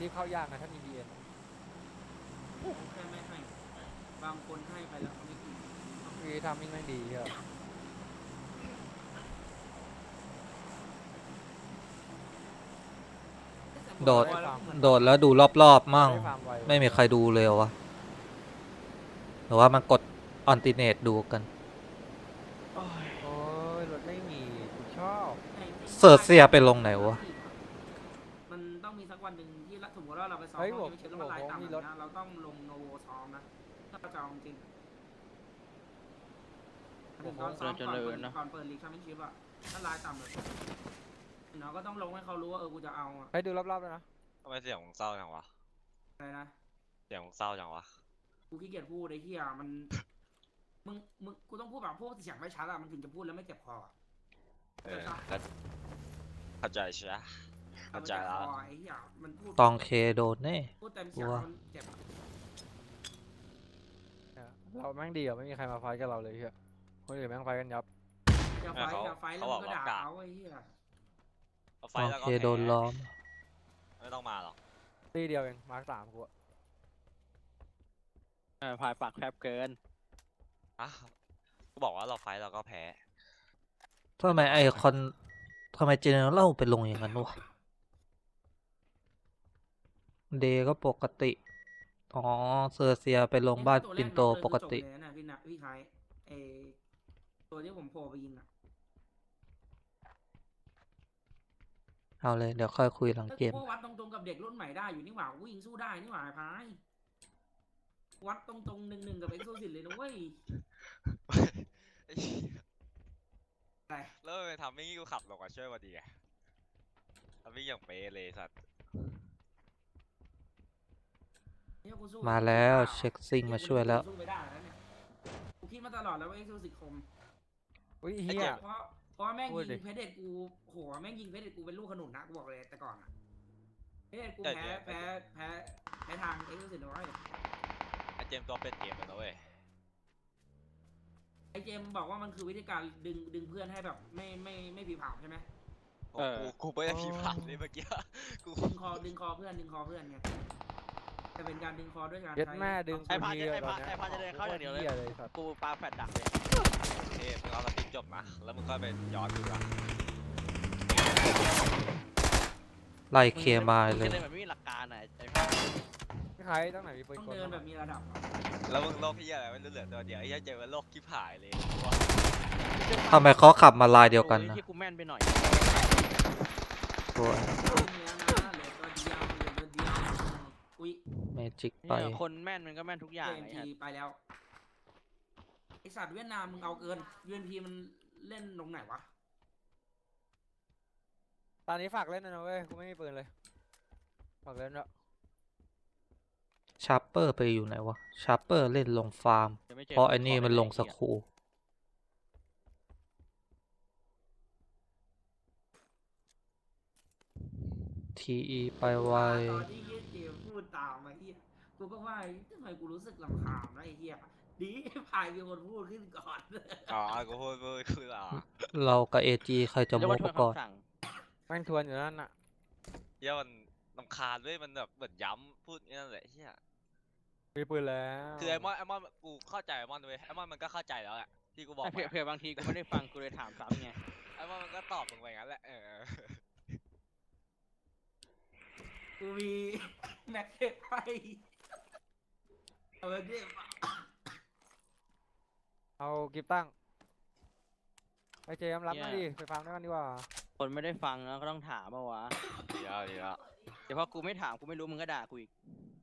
รีบเข้ายากนะถ้ามี BN แค่ไม่ให้ บางคนให้ไปแล้วเขาไม่กินวีทำมิ่งแม่งดีเชียวโดดแต่ว่าเหมือนโดดแล้วดูรอบๆมั่งได้ฟาร์มไวไม่มีใครดูเลยเหรอวะหรือว่ามันกดออนติเนตดูกัน โอ้ยรถไม่มีกูชอบ เสิร์ชเสียไปลงไหนวะ มันต้องมีสักวันหนึ่ง ที่ละสมมติว่าเราไปซ้อมเฮ้ยเราผมจะไปเช็คแล้วมันลายผมต่ำมีแบบรถนี้เราต้องลงโนโวซ้อมนะถ้าเราจะเอาจริงถึงตอนซ้อมก่อนเปิดก่อนเปิดลีกแชมเปี้ยนชิพอะถ้าลายต่ำแบบเนาะก็ต้องลงให้เขารู้ว่าเออกูจะเอาอะให้ดูรอบๆเลยนะทำไมเสียงมึงเศร้าจังวะอะไรนะเสียงมึงเศร้าจังวะกูขี้เกียจพูดไอ้เหี้ยมันมึงมึงกูต้องพูดแบบพวกเสียงไม่ชัดอะมันถึงจะพูดแล้วไม่เจ็บคออะเออเข้าเข้าใจใช่ไหม เข้าใจแล้วมันเจ็บคอไอ้เหี้ยมันพูดตองเคโดนแน่ พูดเต็มเสียงกลัว มันเจ็บอะเนี่ยเราแม่งดีอะไม่มีใครมาไฟท์กับเราเลยเชียวคนอื่นแม่งไฟท์กันยับอย่าไฟอย่าไฟแล้วมึงก็ด่าเขาไอ้เหี้ยเอาไฟตองแล้วเคก็โดนล้อม ไม่ต้องมาหรอกตีเดียวเองมาร์คสามกูอะเออพายปากแคบเกิน อะก็บอกว่าเราไฟแล้วก็แพ้ ทำไมไอคอน ทำไมเจเนอเรลไปลงอย่างนั้นวะ เดย์ก็ปกติ อ๋อ เซอร์เซียไปลงบ้านปินโตปกติตัวแรน้องเลยคือจบเลยนะพี่นะพี่ไคเออตัวที่ผมโผล่ไปยิงอะเอาเลย เดี๋ยวค่อยคุยหลังเอ้ยเกมกูก็วัดตรงๆกับเด็กรุ่นใหม่ได้อยู่นี่หว่ากูยิงสู้ได้นี่หว่าไอ้พายวัดตรงๆหนึ่งหนึ่งๆกับเอ็กโซซิตเลยนะเว้ยไอ้เหี้ยอะไรแล้วไปทำไม่งี้กูขับลงมาช่วยพอดีไงทำไม่อย่างเป๊ะเลยสัตว์ เนี่ยกูสู้ มาแล้วกับเช็คซิงมาช่วยแล้วสู้ไม่ได้แล้วเนี่ยกูคิดมาตลอดแล้วว่าเอ็กโซซิตคมอุ้ยเฮียเพราะเพราะว่าแม่งพูดดิยิงเพชรเด็ดกูโหแม่งยิงเพชรเด็ดกูเป็นลูกขนุนนะกูบอกเลยแต่ก่อนอะเพชรเด็ดกูแพ้แพ้แพ้แพ้ทางเอ็กโซซิตน้อยไอ้เจมส์ตัวเป็นเกมแล้วนะเว้ยไอเจมส์บอกว่ามันคือวิธีการดึงดึงเพื่อนให้แบบไม่ไม่ไม่ผีผามใช่ไหมเออกูกูไม่ได้พีผ่านเลยเมื่อกี้กูดึงคอดึงคอเพื่อนดึงคอเพื่อนไง จะเป็นการดึงคอด้วยการเย็ดใช้แม่ดึงไอ้กูพาทีจะเลยไอ้ตอพานเนี้ยไอ้พาจะเดินเข้าอย่างเดียวเลยหี้เลยสัตว์กูปาแฟดดักเลยเทพมึงเอาสติ๊กจบนะแล้วมึงก็ไปย้อนดูนะไล่เคมามึงเลยจะเดินแบบไม่มีหลักการอะไอ้พาพี่ใครตั้งไหนมีปืนต้องกลเดินแบบมีระดับ แล้วมึงโลกที่อะไรไม่รู้เหลือตัวเดียวไอ้เหี้ยเจอโลกที่ผายเลยทำไมเขาขับมาลายเดียวกันโอ้นะที่กูแม่นไปหน่อยตัวมีแล้วนะเหลือตัวเดียว เหลือตัวเดียวอุ้ยเมจิกไป เนี่ยคนแม่นมันก็แม่นทุกอย่างเอ็มไอ้พีเหี้ยไปแล้วไอสัตว์เวียดนามมึงเอาเกินยูเอ็นพีมันเล่นลงไหนวะตอนนี้ฝากเล่นนะนะเว้ยกูไม่มีปืนเลยฝากเล่นแล้วชาร์เปอร์ไปอยู่ไหนวะ ชาร์เปอร์เล่นลงฟาร์ม ดี๋ยวไม่จเพราะไอ้นี่มันลงสไอ้เหี้ยครู ทีอีไปไว ตอนที่เฮียเจ มพูดตามมาเฮียกูก็ว่าทำไมกูรู้สึกลำคาญนะไอ้เฮียดีพายมีคนพูดขึ้นก่อนอ๋อกูพูดพูดคืออะเรากับเอจีใครจะเรียกโมว่ากทวนก่อนคำสั่งแม่งทวนอยู่นั่นน่ะเหี้ยมันลำคาญด้วยมันแบบเหมือนย้ำพูดนั่นแหละเหี้ยมีปืนแล้วคือไอมอนไอมอนกูเข้าใจไอมอนเว้ยไอมอนมันก็เข้าใจแล้วแหละที่กูบอกแต่ไปเผื่ออะเผื่อบางทีกูไม่ได้ฟังกูเลยถามซ้ำไงไอมอนมันก็ตอบมึงไปงั้นแหละเออกูมี แม็กเทปไปเอาไปดิเอากิฟตั้งไอเจมรับมาดิไปฟังด้วยกันดีกว่าคนไม่ได้ฟังแล้วก็ต้องถามเปล่าวะดีแล้วดีแล้วเดี๋ยวพอกูไม่ถามกูไม่รู้มึงก็ด่ากูอีก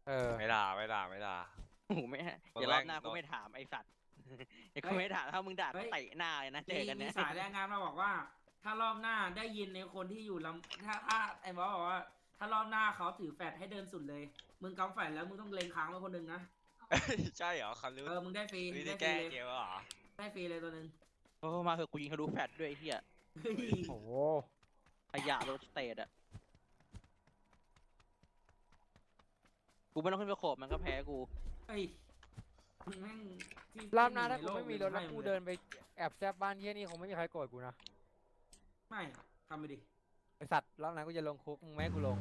เออไม่ด่าไม่ด่าไม่ด่าโอ้โหไม่เดี๋ยวรอบหน้ากูไม่ถามไอ้สัตว์เดี๋ยวกูไม่ถามถ้ามึงด่ากูเตะหน้าเลยนะเจมีอกันมีเนี่ยสายแรงงานมาบอกว่า ถ้ารอบหน้าได้ยินในคนที่อยู่ลำถ้าถ้าไอ้บอสบอกว่า ถ้ารอบหน้าเขาถือแฟดให้เดินสุดเลย มึงกำแฟดแล้วมึงต้องเล็งค้างไว้คนหนึ่งนะ ใช่เหรอคันรู้เออ มึงได้ฟรีวิธีได้ฟรีแก้เลยเกมเหรอได้ฟรีเลยตัวหนึ่งโอ้มาเถอะกูยิงทะลุแฟดด้วยไอ้เหี้ยเฮ้ยโอ้โหขยะรถสเตทอะกูไม่ต้องขึ้นไปโขบมันก็แพ้กูเฮ้ยมึงแม่งที่รอบหน้าที่ถ้ากูไม่มีรถแล้วให้กูงเดินไปแอบแซบบ้านเฮียนี่คงไม่มีใครโกรธกูนะ ไม่ทำไปดิ ไอสัตว์รอบนั้นกูจะลงคุกมึงไม่กูลง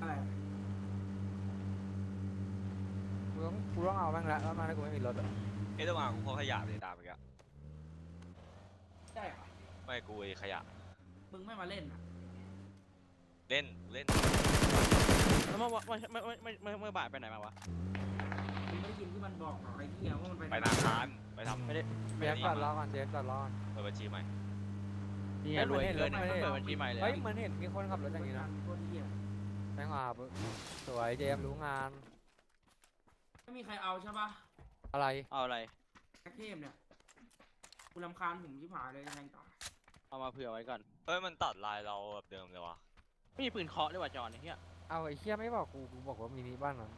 อะไรกูต้องกูต้องเอาบ้างและรอบนั้นกูไม่มีรถอเอ้ยต้องมากูเพราขยะเลยตามไปกะใช่เหรอไม่กูไอขยะ มึงไม่มาเล่นอะเล่นเล่นแล้วเมื่อวะเมื่อเมื่อเมื่อเมื่อเมื่อบ่ายไปไหนมาวะไม่ยินที่มันบอกหรอไอ้เหี้ยว่ามันไปไปธนาคารไปทำไม่ได้ เจฟจอดรอก่อนเจฟจอดรอก่อนเปิดบัญชีใหม่ นี่เฮ้ยรวยเหมือนเห็นเกินรถเนี่ยไม่ได้เปิดบัญชีใหม่เลยเฮ้ยเหมือนเห็นมีคนขับรถอย่างนี้นะโคตรเหี้ยแม่งอะสวยเจมส์รู้งาน ไม่มีใครเอาใช่ปะอะไรเอาอะไรแท็กเทมเนี่ยกูรำคาญผมชิบหายเลยแทงตาเอามาเผื่อไว้ก่อน เฮ้ยมันตัดลายเราแบบเดิมเลยวะไม่มีปืนเคาะด้วยว่ะจอนไอ้เหี้ยเอาไอ้เชี่ยไม่บอกกูกูบอกว่ามินิบ้านนั้น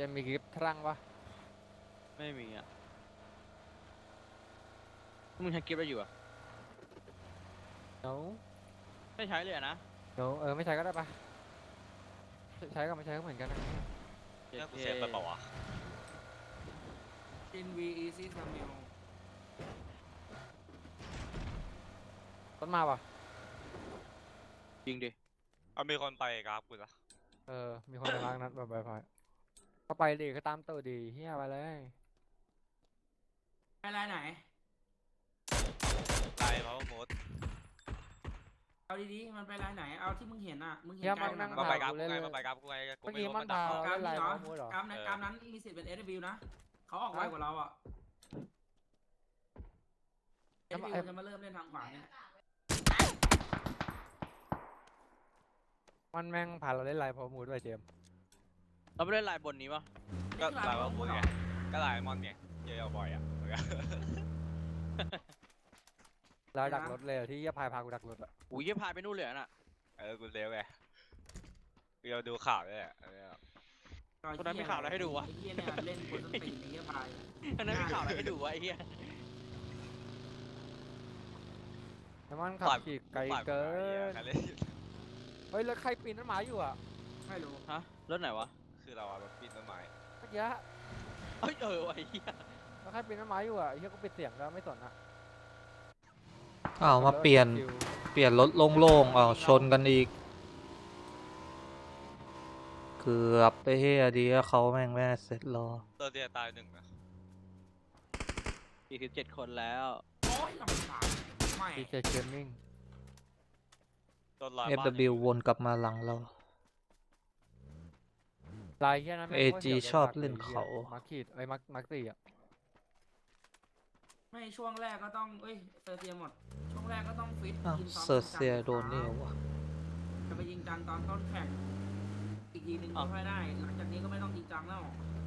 จมส์มีคลิปทรังปะไม่มีอะมึงใช้กิฟต์อะไรอยู่อะโน้ไม่ใช้เลยอะนะโน้เออไม่ใช้ก็ได้ปะใช้ก็ไม่ใช้ก็เหมือนกันนะเนี่ยกูเซฟไปเปล่าวะอินวีอีซีซามิลต้นมาปะจริงดิ เอามีคนไปกราฟกูละเออมีคนไปล้างนัดแบบไวไฟ ก็ไปดิก็ตามตัวดีเฮียไปเลยไปรายไหนลายเขาโมด เอาดีๆ มันไปรายไหน เอาที่มึงเห็นอะ มึงเห็นเฮียไกลมันขนานั่ดงนั้นมาปะไปกราฟกูไงมาไปกราฟกูไงกูเมื่อไม่กี้รู้มัมันนดักพาเรากราฟเล่นไลนี่น์เหรอเขามูดเหรอกราฟในกราฟนั้นมีสิทธิ์เป็นเอสวิวนะ เขาออกไวกว่าเราอะเอแล้วสมาวิไอ้วจะมาเริ่มเล่นทางขวาเนี่ย มันแม่งพาเราเล่นไลน์เพราะมูดด้วยเจมส์ เราไม่ได้ลายบนนี้ปะก็ลายว่ากูไงก็ลายมอนไงเยอะๆบ่อยอะเราดักรถเลยอะที่เฮียพายพากูดักรถอะอุ้ยยี่พายไปนู่นเลยอะน่ะเออกูเซฟไงกูจะดูข่าวด้วยแหละเออคนนั้นมีข่าวอะไรให้ดูวะ ไอ้เหี้ยเนี่ยเล่นบนสตรีมไอ้เหี้ยพายอันนั้นมีข่าวอะไรให้ดูวะไอ้เหี้ยแล้วมันขับขี่ไกลเกินใครเล่น เฮ้ยแล้วใครปีนต้นไม้อยู่อะไม่รู้ ฮะ รถไหนวะ คือเราอะรถปีนต้นไม้เมื่อกี้เอ้ยเออวะไอ้เหี้ยแล้วใครปีนต้นไม้อยู่อะไอ้เฮียก็ปิดเสียงแล้วไม่สนอะอ้าวมาเปลี่ยนชิวเปลี่ยนรถโล่งๆอ้าวชนกันอีก เกือบไปเฮียดีอะเขาแม่งแม่เสร็จรอตัวเดียตายหนึ่งนะสี่สิบเจ็ดคนแล้ว โอ้ยลำบากไม่ดีเจเกมมิ่งตัวลอยบ้าน FW วนกลับมาหลังเรา ลายเฮียนั้นแม่ง AG โคตรสียวชอบดักเล่นยหี้ยเขามาร์คขีดไอ้ยมาร์คมาร์คสี่อะไม่ช่วงแรกก็ต้องเอ้ยเซอร์เซียหมด ช่วงแรกก็ต้องฟิตอ้าวยิงซ้อมเซอร์เซียโดนนี่วะจะไปยิงจังตอนต้นแข่ง อีกทีหนึ่งก็ค่อยได้ หลังจากนี้ก็ไม่ต้องจริงจังแล้ว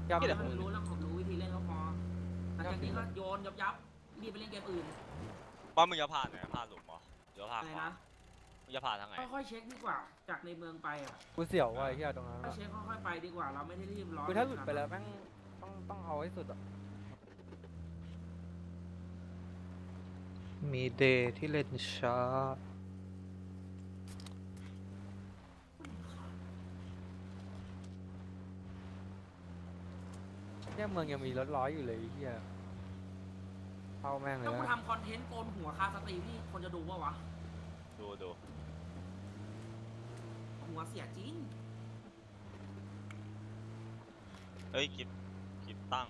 ยับแค่ให้มันรู้แล้วผมรู้วิธีเล่นก็พอ หลังจากนี้ก็โยนยับยับรีบไปเล่นเกมอื่นว่ามึงจะผ่านไหนผ่านหลุมเหรอหรือว่าผ่านอะไรขวานะมึง จะผ่านทางไหนค่อยๆเช็คดีกว่า จากในเมืองไปอะกูเสียวว่ะไอ้เฮียตรงนั้นค่อยอะเช็คค่อยๆไปดีกว่า เราไม่ได้รีบร้อนคือถ้าหลุดไปแล้วแม่งต้องต้องเอาให้สุดอะมีเดย์ที่เล่นช้า เนี่ยเมืองยังมีรถร้อยอยู่เลยไอ้เฮียเข้าแม่งเลยถ้ากูนะทำคอนเทนต์โกนหัวคาสตรีมนี่คนจะดูปะวะ ดูดู หัวเสียจริงเฮ้ยกิฟกิฟตั้ง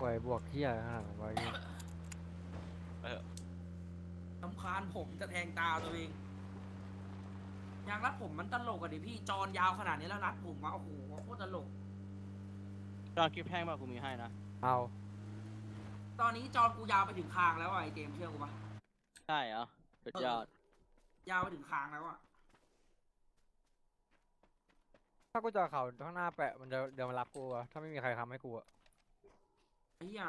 ปล่อยบวกเฮียขนาดนั้นไว้ลำคาญผมจะแทงตาตัวเองอยางรัดผมมันตลกอะดิพี่จอนยาวขนาดนี้แล้วรัดผมมาโอ้โหโคตรตลก จอนคลิปแห้งป่ะกูมีให้นะ เอาตอนนี้จอนกูยาวไปถึงคางแล้วอะไอเจมส์เชื่อกูปะใช่เหรอสุดยอด ยาวไปถึงคางแล้วอะ ถ้ากูจะเอาเขาข้างหน้าแปะมันจะเดี๋ยวมันรับกูอะถ้าไม่มีใครทำให้กูอะไอ้เหี้ย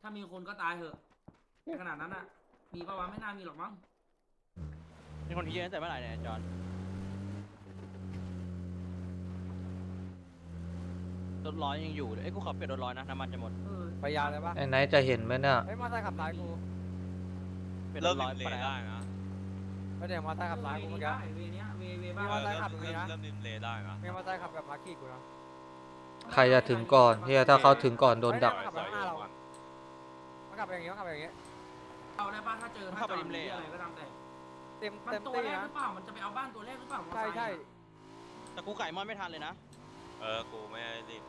ถ้ามีคนก็ตายเหอะขนาดนั้นอะมีปะวะไม่น่ามีหรอกมั้งมีคนที่เยอะตั้งแต่เมื่อไหร่เนี่ยจอนรถร้อยยังอยู่เลยเอ้ยกูขอเปลี่ยนรถร้อยนะน้ำมันจะหมดเออไปยาวเลยปะไอ้ไนท์จะเห็นไหมเนี่ยเฮ้ยมอเตอร์ไซค์ขับซ้ายกูเปลี่ยนรเริ่มถร้อยริมไปเลแล้วได้นะ ไม่เดี๋ยวมอเตอร์ไซค์ขับซ้ายกูเมื่อกี้ เวนี้ ได้เวเนี้ยเวเวมีบ้ามอเตอร์ไซค์ขับตรงนี้นะเริ่มริมเลได้นะมีมอเตอร์ไซค์ขับแบบมาร์คขีดกูนะใครจะถึงก่อนเฮียถ้าเขาถึงก่อนโดนดักขับไปข้างหน้าเรามันขับไปอย่างงี้มันขับไปอย่างงี้เอาได้ป่ะถ้าเจอเข้าไปริมเลจยออะ อะไรก็ตามแต่เต็มมันเต็มตัวตีแรกนะหรือเปล่ามันจะไปเอาบ้านตัวแรกหรือเปล่ามอใช่ไซค์ใช่อะแต่กูไก่มอนไม่ทันเลยนะ เออ กูไม่ได้รีบ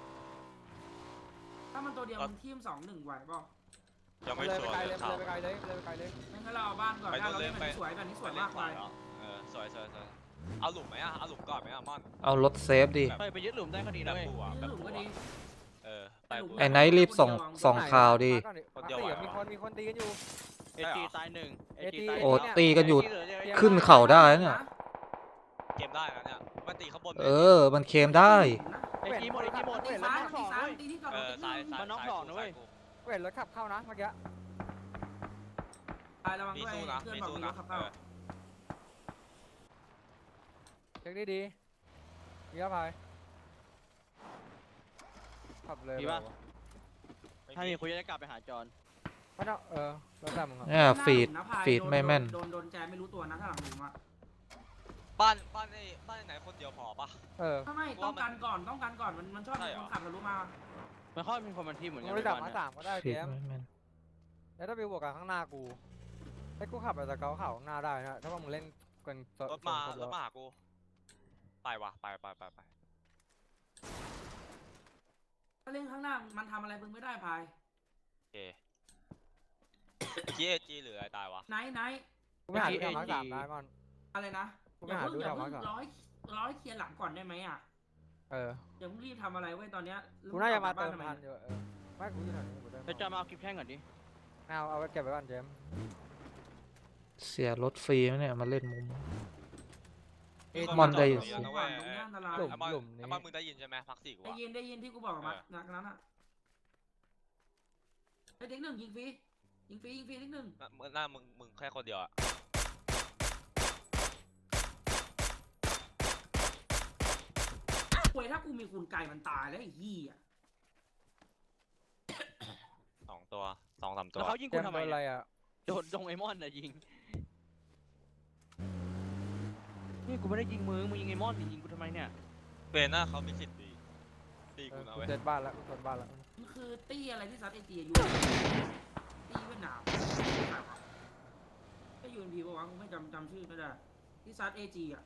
ถ้ามันตัวเดียวก็มันทีมสองหนึ่งไหวเปล่ายังไม่เลยชัไปวร์ไกลเลเลยยเลยข่าวไปไกลเลยเลยไปไกลเลยงั้นก็เราเอาบ้านก่อนไปถ้าเราดูเล่นเลยแบบนี้ไปสวยแบบนี้สวยไปเล่มานกขไปวาแล้วเออ สวยสวยสวย เอาหลุมไหมอะเอาหลุมก่อนไหมอะม่อนเอารถเซฟดิเฮ้ยไปยึดหลุมได้ก็ดีแบนะบเว้ยบัวนี่แบบหลุมบัก็วดีเออไปบัว ไอ้ไนท์รีบส่งส่องข่าวดิมาก่อนดิ คนเดียวมาไหวสี่เหรอ มีคนมีคนตีกันอยู่ เอจีตายหนึ่งเอจี AT ตายโอ้เนี่ยตีกันอยู่เหลือเดียวเตรียมขึ้นเขาได้เนี่ย เกมได้นะเนี่ยมันตีข้างบนเออ มันเคลมได้ เอจีหมดเอจีหมดตีเห็นซ้าแล้วยน้องสตีองซ้ายด้วยตีที่ก่อนเออตีซ้ายที่ซ้ายมันน็อกซ้ายสองนะเว้ยซ้ากูเห็นรถขับเข้านะเมื่อกี้ ตายระวังมีด้วยสู้นะเพื่อนมีบอกสู้มีรนะถขับเอเข้าอ เช็คดีดีมีอภัยขับเลยมีปะไม่ถ้ามีคุยจะได้กลับไปหาจอนไม่ต้องเออแล้วแต่มึงอะเนี่ยฟีด หน้าหลุมนะพายฟีดโนไม่แม่น โดนโดนแจไม่รู้ตัวนะถ้าหลังหลุมอะบ้านบ้านไอ้บ้านไหนคนเดียวพอปะ เออไม่ไม่ต้องกันก่อนต้องกันก่อนมันมันชอบใช่มีเหรคอ นขับทะลุมามันค่อยมีคนมาทีมเหมือนมึกังนไม่ในดับบ้านมาเนี่ยสามก็ได้ฟีเกดมไม่แม่นแล้วถ้าไปบวกกับข้างหน้ากูให้กูขับไปแต่เกาเข่าข้างหน้าได้นะถ้าว่ามึงเล่นกันสรถมาสองคนรแล้วถมาหากู ไปวะไปไปไปไปถ้าเล่นข้างหน้ามันทำอะไรมึงไม่ได้พายโอเคจีเอจีหรืออะไรตายวะ ไนท์ไนท์กูไม่หาดูทำมาสามได้ก่อน อะไรนะกูอไม่ย่าหาเพิ่งดูอย่าทำมาเพิ่งก่อนร้อยร้อยเคลียร์หลังก่อนได้ไหมอะเออ อย่าเพิ่งรีบทำอะไรเว้ยตอนเนี้ยกูน่าจะมาบ้เติมทำไทันอยู่เออไม่กูอยู่แถวนี้กูเติมไปจอนมาเอาคลิปแท่งก่อนดิ เอาเอาไปเก็บไว้ก่อนเจมส์เสียรถฟรีไหมเนี่ยมาเล่นมุม เอ็ดมอนได้อยู่ตรงนี้อันตรงนี้อันตรายหลุมไอ้บอลหลุมนี้ไอ้บอลมึงได้ยินใช่ไหมพักสี่กูได้อะ ยินได้ยินที่กูบอกมาเออนักนั้นอะไอ้เด็กหนึ่งยิงฟรียิงฟรียิงฟรีเด็กหนึ่งน่ะมึงหน้ามึงมึงแค่คนเดียวอะป่วยถ้ากูมีคุณไก่มันตายแล้วไอ้ยี่อะสองตัวสองสามตัแล้ววเขายิงเจกูมส์ทำโดไมนอะไรเนี่ยอะโดนดงไอมอนน่ะยิง นี่กูไม่ได้ยิงมึงมึงยิงไอมอนดิยิงกูทำไมเนี่ยเบนหน้าเขามีสิทธิ์ดีตีเอกูอนะกูเว้ยเจ็ดบ้านแล้วกูเจ็ดบ้านแล้วมันคือตี้อะไรที่ซัดเอจีอยู่ตี้เวียดนามก็ยูเอ็นพีปะวะกูไม่จำจำชื่อไม่ได้ที่ซัดเอจีอะ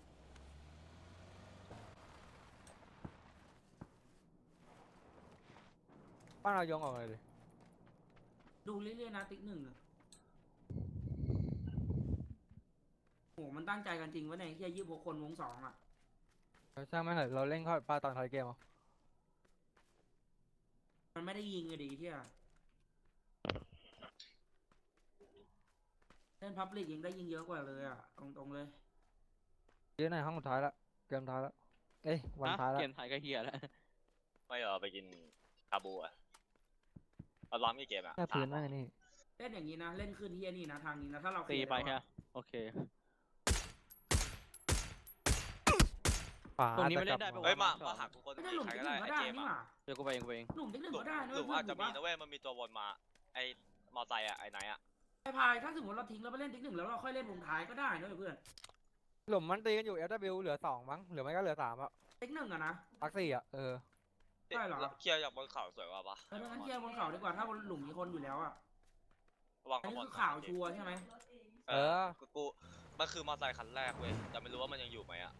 บ้านเรายงออกเลยดิดูเรื่อยๆนะติ๊กหนึ่งอะ โหมันตั้งใจกันจริงวะเนี่ยเฮียยี่สิบหกคนวงสองอะเออช่างไม่งเถอะเราเล่นเข้าปลาตอนท้ายเกมเอามันไม่ได้ยิงอะดีเฮียเล่นพับลิกยิงได้ยิงเยอะกว่าเลยอะตรงๆเลย เยอะในห้องสุดท้ายละเกมท้ายละเอ้ยวันฮะท้ายละเกมไทยก็เฮียแล้วไม่เออไปกินคาบูอะเอาล้อมกี่เกมอะแค่พื้นสามนั่งไงนี่เล่นอย่างนี้นะ เล่นขึ้นเฮียนี่นะทางนี้นะถ้าเราตีเคลียร์ไปแล้วแค่อะโอเค ป่าตรงนี้ไม่แต่เล่นได้กลับปะวะเฮ้ยมามาหากูคนไม่ได้หลุมใครติ๊กก็หได้นึ่งก็ได้ไอ้เจมนี่ส์หอะว่าเดี๋ยวกูไปเองกูไปเองหลุมติ๊กหนึ่งหลุมก็ได้นะหลุมเพื่อาจจะมีถูกปนะเว้ยมันมีตัววนมาไอ้มอไซค์อะไอ้ไหนอะไอ้พายถ้าสมมติเราทิ้งแล้วไปเล่นติ๊กหนึ่งแล้วเราค่อยเล่นวงท้ายก็ได้นะเว้ยเพื่อนหลุมมันตีกันอยู่ FW เหลือสองมั้งหรือไม่ก็เหลือสามอะติ๊กหนึ่งอะนะ พักสี่อะเออ ใช่เหรอเคลียร์จากบนเขาสวยกว่าปะเอองั้นเคลียร์บนเขาดีกว่าถ้าบนหลุมมีคนอยู่แล้วอะระวังอันข้างนี้บนคือข่าวชัวร์ใช่ไหม เออ กูกูมันคือมอไซค์คันแรกเว้ยแต่ไม่รู้ว่ามันยังอยู่ไหมอะ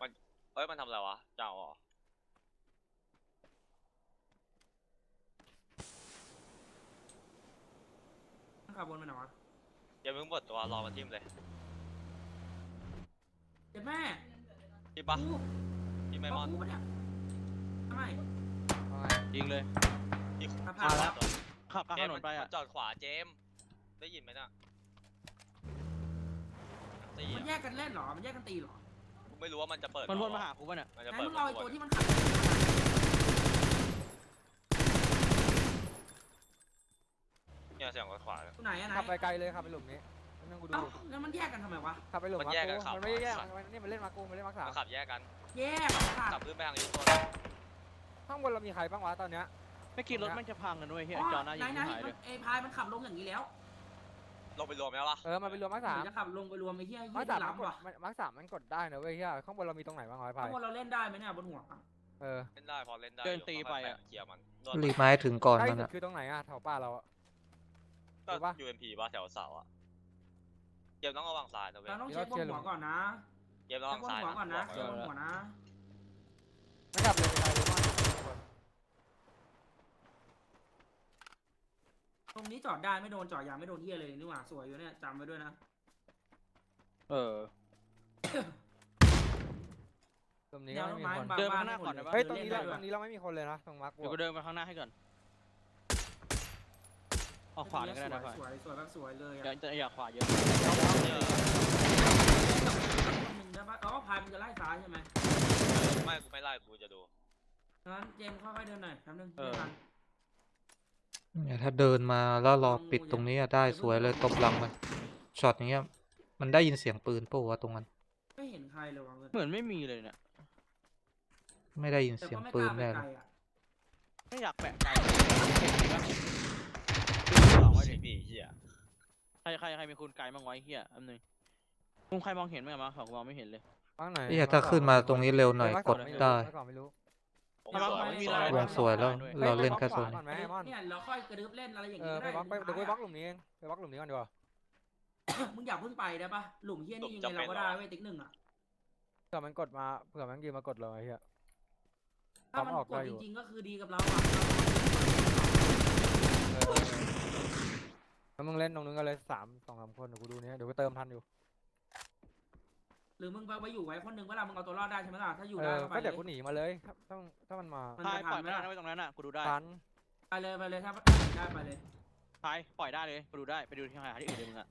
มันเอ้ยมันทำอะไรวะเจ้าเหรอข่าวบนมันเหรอวะอย่าเพิ่งหมดตัวรอมันทิมเลยเจ็ดแม่ทิมปะกูทิมไมบมออกนกูปะเนี่ยทำไมเอาไงยิงเลยที่มาขวาผ่านแล้วตัวขับข้ามเจถมนส์นไปมัอะนจอดขวาเจมส์ได้ยินไหมน่ะตีมันอะแยกกันเล่นเหรอ มันแยกกันตีเหรอกู ไม่รู้ว่ามันจะเปิดมันวนเปมาล่หากูป่ะเนี่ยมันจะไหนเปิดมึงเอาไอ้ประตัวตูที่มันขับเนี่ยเสียงรถขวาเนี่ยตัวไหนอะไหนขับไปไกลเลยขับไปหลุมนี้นั่งกูดูเอ้าแล้วมันแยกกันทำไมวะ ขับไปหลุมมันมาแยกกูกันขับ มันไม่ได้แยกขับมันนี่มันเล่นมากูมันเล่นมาสามมันขับแยกกันแยกค่ะขับขึ้นไปทางนี้ตัวข้างบนเรามีใครบ้างวะตอนเนี้ยเมื่อกี้รถมันจะพังกันด้วยเฮียอ๋อจอหน้ายิงไหนหายๆเลมันยไอ้พายมันขับลงอย่างนี้แล้ว ลงไปรวมแล้วปะเออมันไปรวมมาร์คสามเดี๋ยวจะขับลงไปรวมไอ้เหี้ยมายี่ร์คสามมันล้ำกดว่ะมันมาร์คสามมันกดได้นะเว้ยเฮียข้างบนเรามีตรงไหนบ้างวะไอ้พาข้ายงบนเราเล่นได้ไหมเนี่ยบนหัวอะเออเล่นได้พอเล่นได้เดินอยู่ตีค่ยไปอะ เคลียร์มันนวดรีบไม้ถึงก่อนใกล้มันสุดอะคือตรงไหนอะแถวป้าเราอะ ก็ถูกปะ UMP ป่ะแถวเสาอะเกมต้องระวังซ้ายนะเว้ยเราต้องเช็คบนหัวก่อนนะเกมระเช็วัคงบนซ้ายหัวก่อนนะบเช็คไว้บนหัวนะ ไม่กลับเลยไปเลยว่า ตรงนี้จอดได้ไม่โดนจอดยางไม่โดนเที่ยเลยนี่หว่าสวยอยู่เนี่ยจำไว้ด้วยนะ เออตรงนี้แนก็วไม่ต้นมีไม้คนบางเดินไปบ้านข้างหน้าให้ก่อนได้ปะเฮ้ยตดิรงนี้เราล่ตรงนี้เราไม่มีคนเลยนะตรงมาร์กเดี๋ยวกูเดินไปข้างหน้าให้ก่อนออกขวาเลยก็ได้นะสพ่อวยสวยแบบสวยเลยอย่าอะอย่าอย่าขวาเยอะมึงได้ปะอ๋อพายมึงจะไล่ซ้ายใช่ไหมไม่กูไม่ไล่กูจะดูงั้นเจมส์ค่อยๆเดินหน่อยแป๊บนึงไม่ทัน เนี่ยถ้าเดินมาแล้วรอปิดตรงนี้อะได้สวยเลยตบหลังมันช็อตอย่างเงี้ย มันได้ยินเสียงปืนปะวะตรงนั้น ไม่เห็นใครเลยว่ะเพื่อนเหมือนไม่มีเลยเนี่ยไม่ได้ยินแต่เสียก็งไม่ปืกนล้าไปแน่เลไกลยอะไม่อยากแปะไกลสองไว้ดิพี่เฮียใครใครใครมีคุณไกลบ้างไว้เฮียอันนึงมึงใครมองเห็นไหมมาสองมองไม่เห็นเลยมาร์กไหนเนี่ยถ้าขึ้นมาตรงนี้เร็วหน่อยกดได้มาร์กก่อนไม่รู้ผม ระวังสวยมันมีสลาวยยวงสวยแล้วฮ้ยเราเล่นไปแค่บโซล็อกนขวาก่อนไหมไอ้มอนเนี่ยเราค่อยกระดึบเล่นอะไรอย่างเองี้อก็ไปได้บล็อกไปเดี๋ยวกูไปบล็อกหลุมนี้เองไปบล็อกหลุมนี้ก่อนดีกว่ามึงอย่าเพิ่งไปได้ปะหลุมเฮี้ยนี่ยังไงเราก็ได้เว้ยติ๊กหนึ่งอะเผื่อมันกดมาเผื่อมันยืนมากดเราไอ้เหี้ย ถ้ามันออกกได้ดอยู่จริงๆก็คือดีกับเราอะเออแล้วมึงเล่นตรงนู้นกันเลยสามสองสามคนเดี๋ยวกูดูเนี้ยเดี๋ยวกูเติมทันอยู่ หรือมึงไปไว้อยู่ไว้คนหนึ่งเวลามึงเอาตัวรอดได้ใช่ไหมล่ะถ้าอยู่เอได้อก็ไปก็เลเดี๋ยวยกูหนีมาเลยครับต้องถ้ามันมามันพายจะปทัล่อนยไหมไม่ได้ล่ะนะไว้ตรงนั้นน่ะกูดูได้ทันไปเลยไปเลยถ้าได้ไปเลยพายปล่อยได้เลยกูดูได้ไปดูที่หาที่อื่นเลยมึงอะ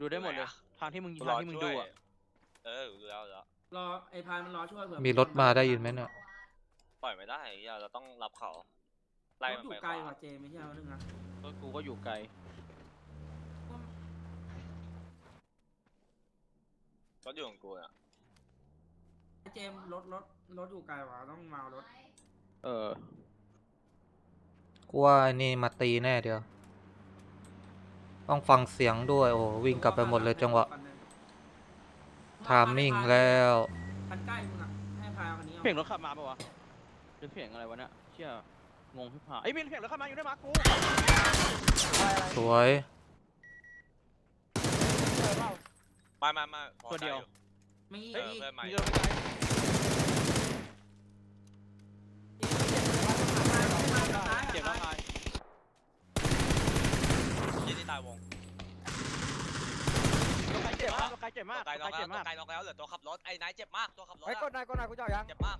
ดูได้หมดเลยทางที่มึงกูรทาองที่มึงช่ดูวยอะเออดูแล้วดูแล้วรอไอ้พายมันรอช่วยเผื่อมีรถมาได้ยินไหมเนี่ยปล่อยไม่ได้เหี้ยเราต้องรับเขาไล่รถมันอยู่ไปไกลขกวาว่าเจไม่ใช่เอาเรื่องนะรถกูก็อยู่ไกล รถอยู่ของกูอะไอ้เจมรถรถรถอยู่ไกลกว่าต้องมาเอารถเออ กูว่าไอ้นี่มาตีแน่เดียว ต้องฟังเสียงด้วย โอ้โหวิ่งกลับไปหมดเลยจังหวะทามมิ่งแล้ว คันใกล้มึงอะให้พายเอาคันนี้เอาเสียงรถขับมาปะวะหรือเสียงอะไรวะเนี่ยเชี่ยงงพี่ผาไอ้ยมีเสียงรถขับมาอยู่ด้วยมากูสวยไม่ไม่ไม่พอตัวเดียวไอมีเออมีเพื่อนใหม่มีรถไกลเจ็บแล้วพายยี่นี่ตายวงรถไกลเจ็บมากรถไกลเจ็บมากตัวไกลรถน็ไกอกลแล้เจ็วบมากตัวไกลน็อกแล้วเหลือตัวขับรถไอ้นายเจ็บมากตัวขับรถไอ้ยอะกดหน่อยกดหน่อยกูจะเอายังเจ็บมาก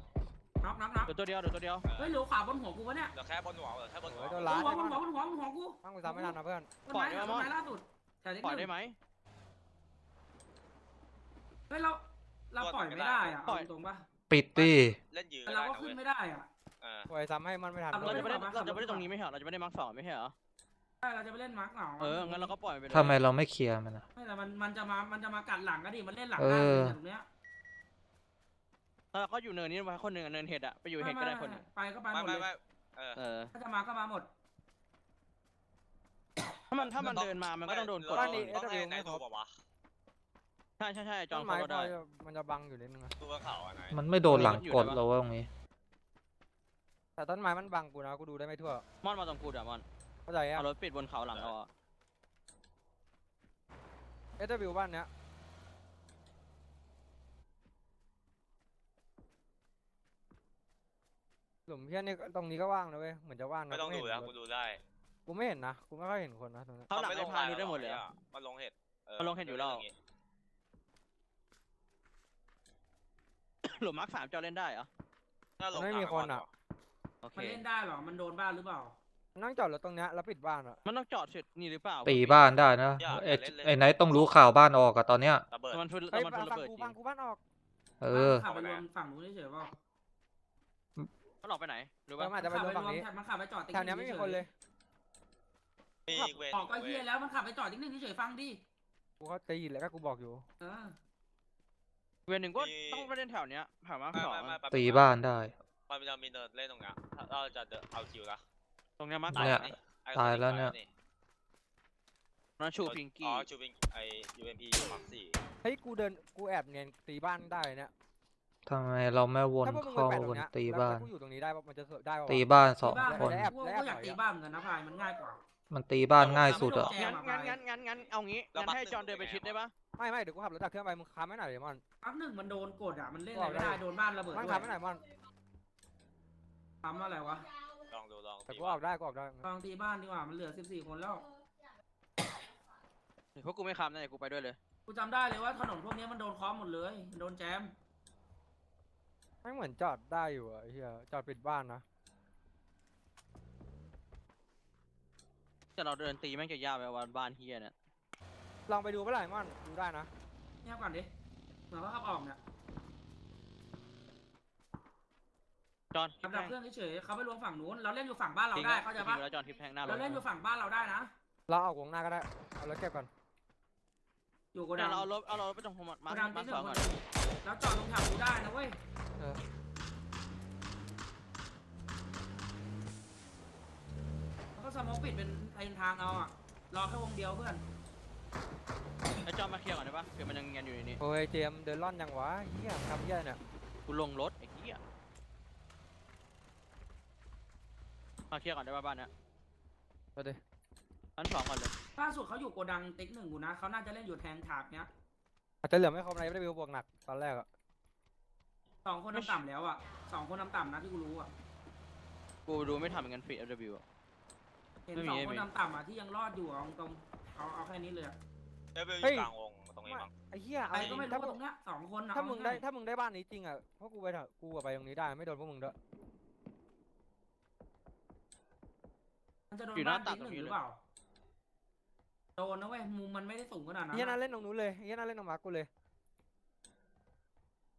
น็อกน็อกน็อกเดี๋ยวตัวเดียวเดี๋ยวตัวเดียว เฮ้ยเหลือขวาบนหัวกูวะเนี่ยเหลือแค่บนหัวเหลือแค่บนหัว โอ้ยโดนบล้านนหัวบนหัวบนหัวบนหัวกูตั้งกูซ้ำไม่ทันนะเพื่อน ต้นไม้ต้นไม้ล่าสุดแถวนี้ปล่อยได้ไหม เฮ้ยเราเราปล่อยไม่ได้อะเอาตรงป่ะปิดดิเล่นยืนเราได้ก็นะขึ้เว้นยไม่ได้อะ เออโอ้ยซ้ำให้มันไม่ทันขับเราจะไม่ได้ขับรถเราจะไม่ได้ขับรถตรงนี้ไม่ใช่เหรอเราจะไม่ได้มาร์คสองไม่ใช่เหรอใช่เราจะไปเล่นมาร์กเหงาเอองั้นเราก็ปล่อยไปเลยทำไมเราไม่เคลียร์มันอะ ไม่แต่มันมันจะมามันจะมากัดหลังก็ดิมันเล่นหลังเอได้อเลยตรงเนี้ยแล้วเราก็อยู่เนินนี้ไปคนหนึ่งอะเนินเห็ดอะไปอยู่เห็ดก็ได้คนหนึ่งไปก็ไปหไม่มดไม่เลไม่ยเออ เออ ถ้าจะมาก็มาหมดถ้ามันถ้ามันเดินมามันก็ต้องโดนกดเราก่อนต้องให้นายดูป่าวะ ใช่ใช่ใช่จอต้งนเขาไม้ก็ได้พอมันจะบังอยู่นิดนึงอะตัวเขาอะนายมันไม่โดนหลังกดเราว่าตรงนี้ แต่ต้นไม้มันบังกูนะกูดูได้ไม่ทั่วมอนมาตรงกูเดี๋ยวมอนเข้าใจอะเอารถปิดบนเขาหลังเราอะเอสวิวบ้านเนี้ยหลุมเพี้ยนนี่ก็ตรงนี้ก็ว่างนะเว้ยเหมือนจะว่างนะไม่ต้องกูดูเห็นแล้วรกูถดูได้กูไม่เห็นนะกูไม่ค่อยเห็นคนนะตรงนั้นเขาหลังไอ้พาดูได้หมดเลยอะอะมันลงเห็ดออมันลงเห็ดอยู่แล้ว หลุมมาร์คสามจะเอาเล่นได้เหรอถ้าลงมันไม่มีคนอะ โอเคมันเล่นได้เหรอ มันโดนบ้านหรือเปล่า นั่งจอดรถตรงเนี้ยแล้วปิดบ้านอะ มันต้องจอดเสร็จนี่หรือเปล่าตีบ้านได้นะไอ้ไอ้ไนท์ต้องรู้ข่าวบ้านออกอะตอนเนี้ย ระเบิดมันทุนเฮ้ยมันฟัทุงนระเบิดจกูริฟังงกูบ้านออกเออขับไปรวมฝั่งนู้นเฉยๆเปล่ามันออกไปไหนหรือเอว่าอมันอาจจะไปรวมฝั่งนี้มันขับไปจอดติ๊กแถวเนี้ยไม่มีคนเลยมีอีกเวรออกก็เฮียแล้วมันขับไปจอดติ๊กหนึ่งเฉยๆฟังดิกูเขาตีแล้วก็กูบอกอยู่ เออ เวรหนึ่งก็ต้องไปเล่นแถวเนี้ยแถวมาร์คไม่สองไม่ไม่อะแป๊บตีนึงบ้านได้ มันจะมีเนินเล่นตรงเนี้ยถ้าเราจะเดินเอาคิวนะตรงเนี้ยมาร์คเนี่สายงไอ้ตายแล้วเนี่ยนั่นชูพิงอ๋กี้อชูพิงไอ UMP อยู่มักสี่เฮ้ยกูเดินกูแอบเนียนตีบ้านได้เนี่ยทำไมเราไม่วนถ้าพวกมึงเข้าไปแปะตรวงนเนี้ยตีแล้วบ้านกูอยู่ตรงนี้ได้ปะมันจะเสิร์ฟได้ปะวะ ตีบ้านสองบ้านคน แอบกูแอบกูอยากหน่อยตีอะบ้านเหมือนกันนะพายมันง่ายกว่า มันตีบ้านง่ายสุดอะแจมงั้นอะงั้นงั้นงั้นงั้นเอางี้งั้นให้จอห์นเดินไปชิดได้ปะ ไม่ไม่เดี๋ยวกูขับรถจากเครื่องไปมึงค้ำไม่หน่อยเดี๋ยวมันอัพหนึ่งมันโดนกดอะมันเล่นบอะอกไรไม่ได้ได้โดนบ้านระเบิดมันด้วยค้ำไม่หน่อยมันทำอะไรวะลองดูลองแต่ตีกูออกได้กูออกได้ลองตีบ้านดีกว่ามันเหลือสิบสี่คนแล้วเดี๋ยวพวกกูไม่คำนะเดี๋ยวกูไปด้วยเลยกูจำได้เลยว่าถนนพวกนี้มันโดนเคอมหมดเลยมันโดนแจม ไม่เหมือนจอดได้อยู่อะไอ้เหี้ยจอดปิดบ้านนะแต่เราเดินตีแม่งจะยากไปวันบ้านเฮียเนี่ย ลองไปดูเมื่อไหร่มันดูได้นะเงียบก่อนดิเหมือนว่าขับออกเนี่ยจอห์นทิดัปบแทดับงเครื่องเฉยๆเขาไปรวมฝั่งนู้น เราเล่นอยู่ฝั่งบ้านเราจริงได้นะเข้าใจจริปะงแล้วจอห์นทิปแทงหน้าเราเล่นอยู่ฝั่งบ้านเราได้นะ เราออกวงหน้าก็ได้ เอารถเก็บก่อน อยู่โกเดี๋ดัยวงเราเอารถเอาเรารถไปตรงมาโกมาดังมาที่หสนึ่องงก่อนแล้วจอดตรงแถวกูได้นะเว้ยเออ แล้วก็สโมองปิดเป็นเป็นทางเอาอะรอแค่วงเดียวเพื่อน ไอ้จอห์นมาเคลียร์ก่อนได้ปะเดี๋ยวมันยังเงียนอยู่ในนี้โอ้ยเจมส์เดินล่อนยังวะเหี้ยทำเหี้ยเนี่ยกูลงรถไอ้เหี้ยมาเคลียร์ก่อนได้ปะบ้านเนี้ยเอาดิชั้นสองก่อนเลยล่าสุดเขาอยู่โกดังติ๊กหนึ่งกูนะเขาน่าจะเล่นอยู่แทงถาบเนี้ยอาจจะเหลือไม่ครบในไม่ได้วิวบวกหนักตอนแรกอะสองคนต่ำๆแล้วอะสองคนต่ำๆนะที่กูรู้อะกูดูไม่ทำเหมือนกันฟรี FW อะ เห็นไม่มีสองไม่คนมีต่ำๆอะที่ยังรอดอยู่อะตรงๆ เอาเอาแค่นี้เลยอะเอ้ยไปอยู่กลางวงตรงนี้มั้ง ไอ้เหี้ยใครเอาจก็ริงไม่รู้ถ้าตรงเนี้ยสองคนนะถ้ามึงได้เอง่ยถ้ามึงได้บ้านนี้จริงอะเพราะกูไปเถอะกูอะไปตรงนี้ได้ไม่โดนพวกมึงด้วยมันจะโดนอยู่หน้าบ้านตัดติ๊กหนึ่งตรงนี้หเลยรือเปล่าโดนนะเว้ยมุมมันไม่ได้สูงขนาดนั้นเฮียน่าอะเล่นตรงนู้นเลยเฮียน่าเล่นตรงมาร์กกูเลย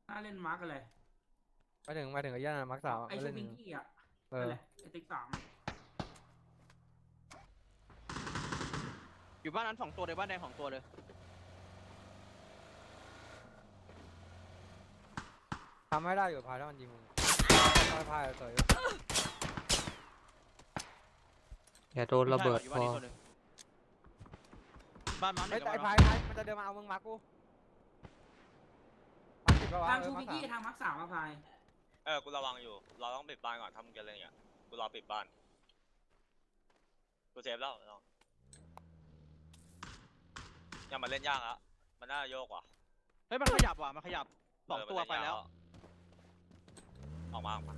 น่าเล่นมาร์กอะไรไปถึงมาถึงไอ้เฮียน่ะมาร์กสามอะไอมาชูเล่นพิงกี้อะเอนั่อนแหละไอติ๊กสามอะ อยู่บ้านนั้นสองตัวเลยบ้านแดงสองตัวเลยทำไม่ได้อยู่พายถ้ามันยิงมึงพายพายต่อยอย่าโดนระเบิดไม่พใช่อว่ะยู่บ้านนี้ตัวหนึ่งบ้านมันไอ้ยแต่ไอ้กับบ้านพายพายมันจะเดินมาเอามึงมาร์กกูมาร์กติดปะวะทางเอชูอมาพิร์งกสามกี้ทางมาร์กสามมาพายเออ กูระวังอยู่ เราต้องปิดบ้านก่อนถ้ามึงจะเล่นอย่างเงี้ยกูรอปิดบ้าน กูเซฟแล้วน้อง ยังมาเล่นยากอะมันน่าจะโยกว่ะเฮ้ยมันขยับว่ะมันขยับสองเมันตัวเนไปยากแล้วอะออกมาออกมา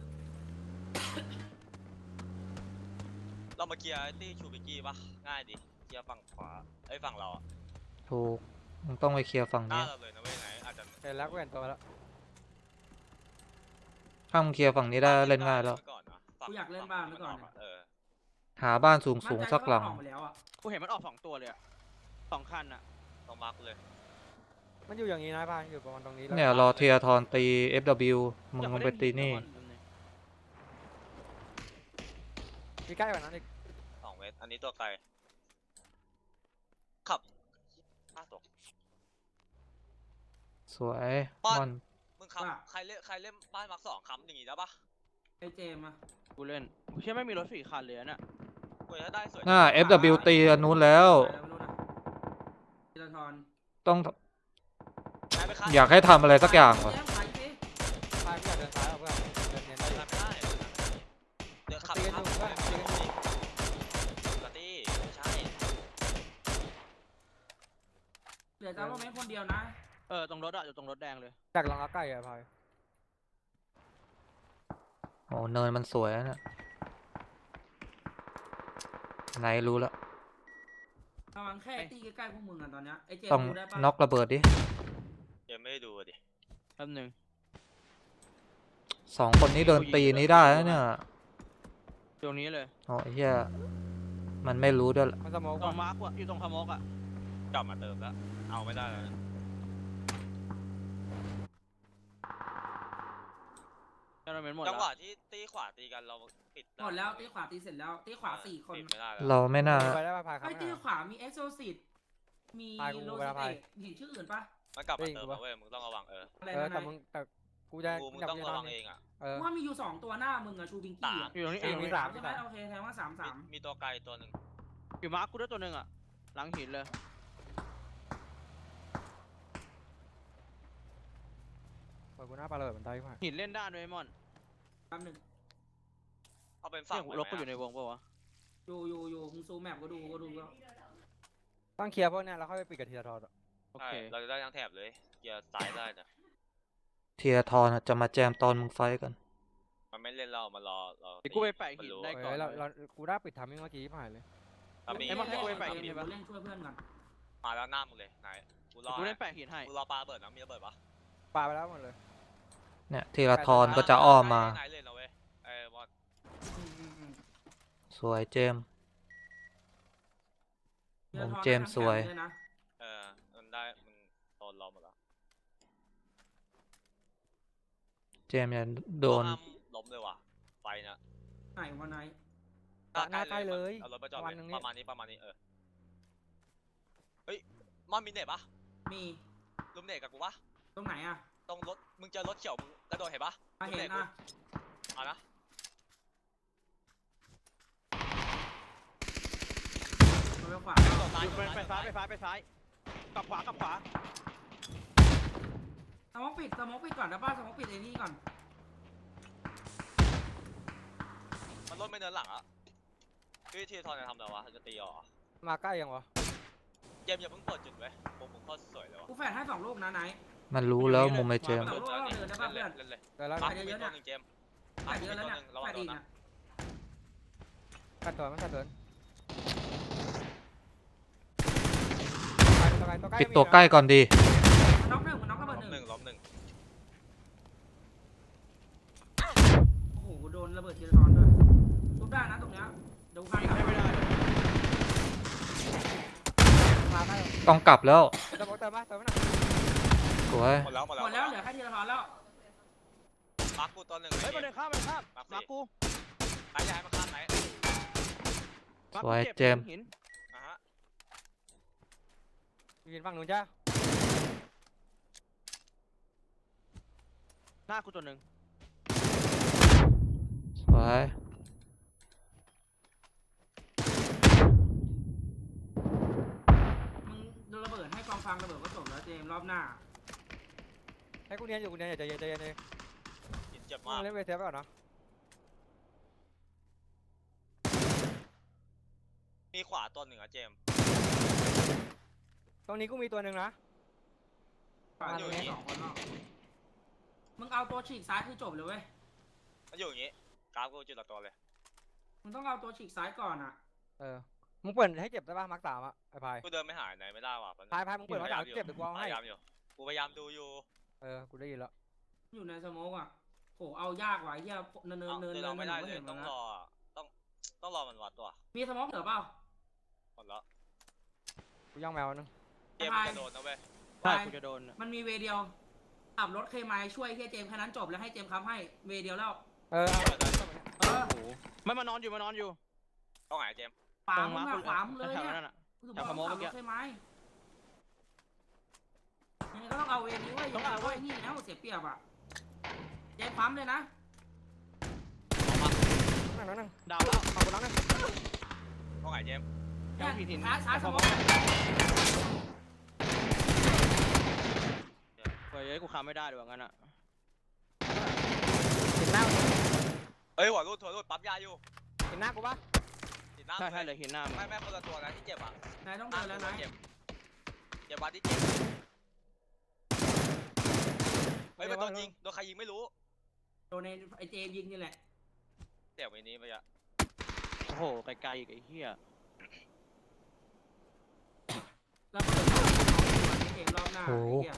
เรามาเคลียร์ไอ้ที่ชูบิกี้ปะง่ายดิเคลียร์ฝั่งขวาไอ้ยฝั่งเราอะถูกมึงต้องไปเคลียร์ฝั่งหน้านี้เราเลยนะเว้ยไหนอาจจะเห็นแล้วกูเห็นตัวแล้วถ้ามึงเคลียร์ฝั่งนี้ได้เล่นง่ายแล้วไว้ก่อนนะฝั่งกูอยากเล่นบ้านไว้ก่อนฝั่งเนี่ยเออหาบ้านสูงมั่นสูงใจสักหลังว่ามันออกมาแล้วอะกูเห็นมันออกสองตัวเลยอะสองคันอะ ต้องมาร์กเลยมันอยู่อย่างนี้นะพายอยู่ประมาณตรงนี้แล้วเนี่ยรอเทียทอนตี FW มึงอยากมึงเล่ไปตีนี่หิะวันมีใกล้กว่านั้นอีกสองเมตรอันนี้ตัวไกลขับห้าตัว สวยบ้านมันมึงขับใครเล่นใครเล่นบ้านมาร์กสองค้ำอย่างงี้ได้ปะไอเจมส์อะกูเล่นกูเชื่อไม่มีรถสี่คันเลยอะเนี่ยกูถ้าได้สวยหน้า FW ตีอันนู้นแล้ว ไปแล้วไม่รู้นะ ธีรทรต้องใช้ไปฆ่าอยากให้ทำอะไรสักอย่างวะเจมส์ขายสิพายกูอยากเดินซ้ายเอาเพื่อนเดินเนียนได้อยู่ทำไม่ได้เดี๋ยวขับตีกันอยู่ข้ามเพื่อนตีกันอยู่ปกติไม่ใช่เหลือจ้าโมเมนต์คนเดียวนะเออตรงรถอะอยู่ตรงรถแดงเลยจากลองเอาใกล้อะพายโอ้เนินมันสวยนะเนี่ยไหนรู้แล้ว ระวังแค่ตีใกล้ๆพวกมึงอะตอนเนี้ยไอเจมต้องส์ดูได้ปะน็อกระเบิดดิยังไม่ได้ดูอะดิแป๊บหนึงสองคนนี้เดินตีนี้ได้แล้วเนี่ยตรงนี้เลยโอ้เฮียมันไม่รู้ด้วยล่ะมันสโมองตรงมาร์กว่ะอยู่ตรงพามกอะกลับมาเติมแล้วเอาไม่ได้แล้วนะ จนเมนหมดจังแล้วหวะที่ตีขวาตีกันเราปิดหมดแล้วตีขวาตีเสร็จแล้วตีขวาสี่คนปิดไม่ได้แล้วเราไม่น่า ไปได้ปะพายครับ ไอตีขวามีเอ็กโซซิตมีพายกูโลเวซิลาพายเตมีชื่ออื่นปะมันกลับมาจริงเติมกูว่าแล้วเว้ยมึงต้องระวังเอออะไรเออนะแต่นายมึงแต่กูจะกูมึงจับต้องยืนระนอวันงนี่เองอะเออ ว่ามีอยู่สองตัวหน้ามึงอะชูพิงกี้อะอยู่ตรงนี้เออยู่อตรงมีนี้สาม ใช่ไหมโอเคแสดงว่าสามสามมีตัวไกลตัวหนึ่งอยู่มาร์กกูด้วยตัวหนึ่งอะหลังหินเลย โอ เออกูหน้าปลาระเบิดมันได้มากหินเล่นด้านด้วยไอ้มอนแป๊บหนึงเอาเป็นเสีฝั่ยงงไว้รถกูไหมอยู่ในอะวงปะวะอยู่อยู่อยู่มึงซูมแมปก็ดูก็ดูก็ต้องเคลียร์พวกเนี้ยแล้วค่อยไปปิดกับทีละทอดโอใช่เคเราจะได้ทั้งแถบเลยเกียร์ซ้ายได้นะเทียทอนจะมาแจมตอนมึงไฟท์กัน มันไม่เล่นเรามารอเราเดี๋ยวกูไปแปะมันหินรู้ได้เอก่อนอเราเลยเรากูได้ปิดทำมิ่งเมื่อกี้ผ่านเลยถ้ามีไอ้มอนให้กูไปแปะหินเดี๋ยวใช่ปะกูเล่นช่วยเพื่อนก่อนมาแล้วหน้ามึงเลยนายกูรเดี๋ยอวกูเล่นแปะหินให้กูรอปลาระเบิดนะมีระเบิดปะปาไปแล้วหมดเลย เนี่ยทีละทอนก็จะอ้อมมานายเล่นนะเว้ยไอ้บอลอืมอืมอืมสวยเจมส์ดี๋ยวผมทอนเจมส์ได้สวยทั้งแถบเลนะเออมันได้มันโดนเราหมดแล้วเจมส์อย่าโดน ห้ามล้มเลยว่ะไฟนะไหนวันไหนหน้าใกล้เลยเอารถมาจอดประมาณเลยนึงนี่ ประมาณนี้ประมาณนี้เออเฮ้ยมอนมีเน็ตปะมีลุมเน็ตกับกูปะตรงไหนอะ ตรงรถมึงเจอรถเขียวมึงกระโดดเห็นปะมาลุมเห็นกูนะเอานะมันไปขวาโดดซ้ายอยู่โดไปดไปซ้าซ้ายยไปซ้ายไปซ้ายกลับขวากลับขวาสมองปิดสมองปิดก่อนนะป้าสมองปิดไอ้นี่ก่อน มันรถไม่เดินหลังอะเฮ้ยทีทอนจะทำอะไรวะจะตีเหรอมาใกล้ยังวะเกมอย่าเพิ่งเปิดจุดไว้มุมมึงโคตรสวยเลยวะกูแฝดให้สองลูกนะไหน มันรู้แล้วมุมไอเจมส์สองลูกแล้วเดินได้ป่ะเล่นเพื่อนเลยเดี๋ยวแล้วปั๊บเยมีอะๆตัวเนี่ยหนึ่งเจมส์แฝดเยอะแล้วเนี่ยระวัแฝงดโดอีนกนะนะกัดตัวมันกัดตัวตัวใกล้ตัวใกล้ปิดตัวใกล้ก่อนดีมันน็อกหนึ่งมันน็อกระเบิดล้มหหนึ่นึ่งงล้มหนึ่งโอ้โหโดนระเบิดทีละทอนด้วยทุบได้นะตรงเนี้ยเดี๋ยวกูพายิงให้ไม่ได้มาใกล้ต้องกลับแล้วเติมเติมมาเติมมาหน่อย สวยหมดแล้วหมดหมดแล้แล้ววเหลือแค่ทีละทอนแล้วมาร์คกูตัวหนึ่งเฮ้ยมาไอ้เดินข้ามมาเดินข้ามมาร์คมาสี่กูไหนย้ายมาข้ามไหนมาสกูวยจ็บเจมส์หินอะฮะยืนฝั่งนู้นจ้าหน้ากูตัวหนึ่งสวยมึงโดนระเบิดให้กองฟังระเบิดก็จบแล้วเจมส์รอบหน้า ให้กูเนียนอยู่กูเนียนอย่าใจเย็นใจเย็นเลยหินเจ็บมึมากงเล่นเวทเซฟไปก่อนเนาะมีขวาตัวหนึ่งอะเจมส์ตรงนี้กูมีตัวหนึ่งนะฝ่ายมาเดียวตรงนี้สองคนนอกมึงเอาตัวฉีกซ้ายคือจบเลยเว้ย มันอยู่อย่างงี้กราฟกูจุดละตัวเลยมึงต้องเอาตัวฉีกซ้ายก่อนอะ เออมึงเปิดให้เก็บได้ป่ะมาร์คสามอะไอ้พายกูเดินไม่หายไหนไม่ได้ว่ะแป๊บนึงพายพายมึงเปิดมาร์คสามเก็บเดี๋ยวกูเอาให้พยายามอยู่กูพยายามดูอยู่ เออ กูได้ยินแล้วอยู่ในสโมกอะโหเอายากว่ะไอ้เฮียเนินเนินเอ้าเนินเดินเนิเรานไม่ได้เนินเลยเห็นต้องมันรนะออะต้องต้องรอมันวัดตัวมีสโมกเหลือเปล่า หมดแล้วกูย่องแมวนึงเกมมันจะโดนนะเว้ยใช่ไปกูจะโดนมันมีเวย์เดียวขับรถเคมายช่วยเฮียเจมส์แค่นั้นจบแล้วให้เจมส์ค้ำให้เวย์เดียวแล้ว เออเอาเออโอ้โหไม่มานอนอยู่มานอนอยู่ต้องหายเจมส์ขวาตรงมึงมาอะกูขวามึงเลยแถวเนี่ยนั้นน่ะกูถึงแถบวอกสโมกขับเมื่รอกี้ถเคมายยั งไงก็ต้องเอาเวย์นี้เว้ยต้อย่าองเอาเอาเว้เว้ยยนี่นะเสียเปรียบอะเจมส์ค้ำเลยนะนั่งนั่งนั่งดาวแล้วเอากูนั่งนั่งต้องหายเจมส์ยังผิดหินซ้ายซ้ายสแต่โมพกอเฮ้ยกูค้ำไม่ได้ด้วยว่างั้นอะเห็นหน้าเอ้ยหัวรูดหัวรูดปั๊บยาอยู่เห็นหน้ากูปะติดหน้าใช่มึงใช่เลเลยยหินหน้ามึงไม่ไม่คนละตัวนะที่เจ็บอะนายต้องหน้าเดินมึแล้วงนะเจ็บเจ็บวัดที่เจ็บเฮ้ยมันโดนยิงโดนใครยิงไม่รู้โดนในไอเจมยิงนี่แหละเดี๋ยววันี้ไปอะโอ้โหไกลๆอีกไอ้เหี้ยแล้ปิดเกมรอบหน้าไอ้เหี้ย